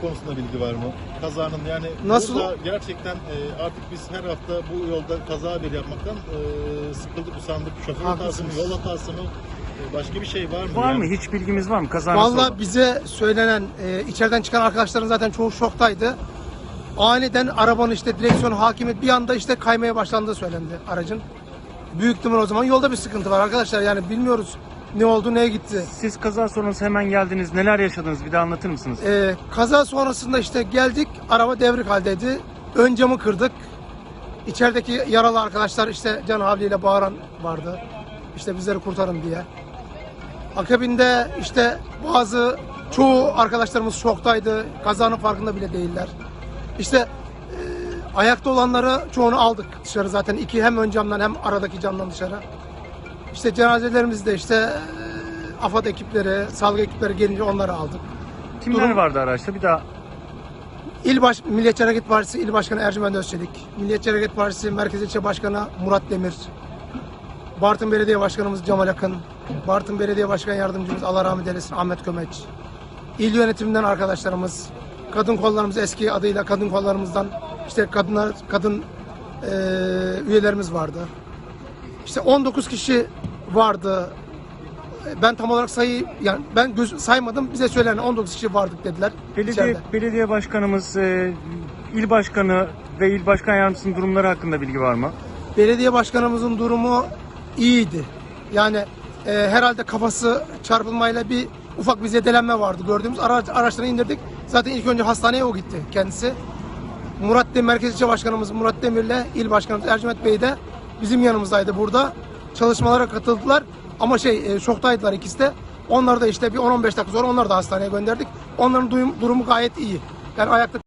konusunda bilgi var mı? Kazanın yani Nasıl? burada gerçekten e, artık biz her hafta bu yolda kaza haberi yapmaktan e, sıkıldık, usandık. Şoför hatası mı, Haklısınız. yol hatası mı? E, başka bir şey var mı? Var yani? mı? Hiç bilgimiz var mı? Kaza nasıl Valla oldu? bize söylenen, e, içeriden çıkan arkadaşların zaten çoğu şoktaydı. Aniden arabanın işte direksiyon hakimi bir anda işte kaymaya başlandığı söylendi aracın. Büyük ihtimal o zaman yolda bir sıkıntı var arkadaşlar. Yani bilmiyoruz ne oldu, neye gitti. Siz kaza sonrası hemen geldiniz. Neler yaşadınız? Bir de anlatır mısınız? E, kaza sonrasında işte geldik, araba devrik haldeydi. Ön camı kırdık. İçerideki yaralı arkadaşlar işte can havliyle bağıran vardı. İşte bizleri kurtarın diye. Akabinde işte bazı çoğu arkadaşlarımız şoktaydı. Kazanın farkında bile değiller. İşte e, ayakta olanları çoğunu aldık dışarı zaten. iki hem ön camdan hem aradaki camdan dışarı. İşte cenazelerimiz de işte e, AFAD ekipleri, sağlık ekipleri gelince onları aldık. Kimler durum- vardı araçta? Bir daha İl Baş Milliyetçi Hareket Partisi İl Başkanı Ercüment Özçelik, Milliyetçi Hareket Partisi Merkez İlçe Başkanı Murat Demir, Bartın Belediye Başkanımız Cemal Akın, Bartın Belediye Başkan Yardımcımız Allah rahmet eylesin Ahmet Kömeç, İl yönetiminden arkadaşlarımız, kadın kollarımız eski adıyla kadın kollarımızdan işte kadınlar kadın eee, üyelerimiz vardı. İşte 19 kişi vardı. Ben tam olarak sayı yani ben göz, saymadım. Bize söylenen 19 kişi vardık dediler. belediye içeride. belediye başkanımız, e, il başkanı ve il başkan yardımcısının durumları hakkında bilgi var mı? belediye başkanımızın durumu iyiydi. Yani e, herhalde kafası çarpılmayla bir ufak bir zedelenme vardı. Gördüğümüz araç, araçları indirdik. Zaten ilk önce hastaneye o gitti kendisi. Murat Demir, Merkez İlçe Başkanımız Murat Demir'le İl Başkanımız Ercüment Bey de bizim yanımızdaydı burada. Çalışmalara katıldılar ama şey e, şoktaydılar ikisi de. Onları da işte bir 10-15 dakika sonra onları da hastaneye gönderdik. Onların duyum- durumu gayet iyi. Yani ayakta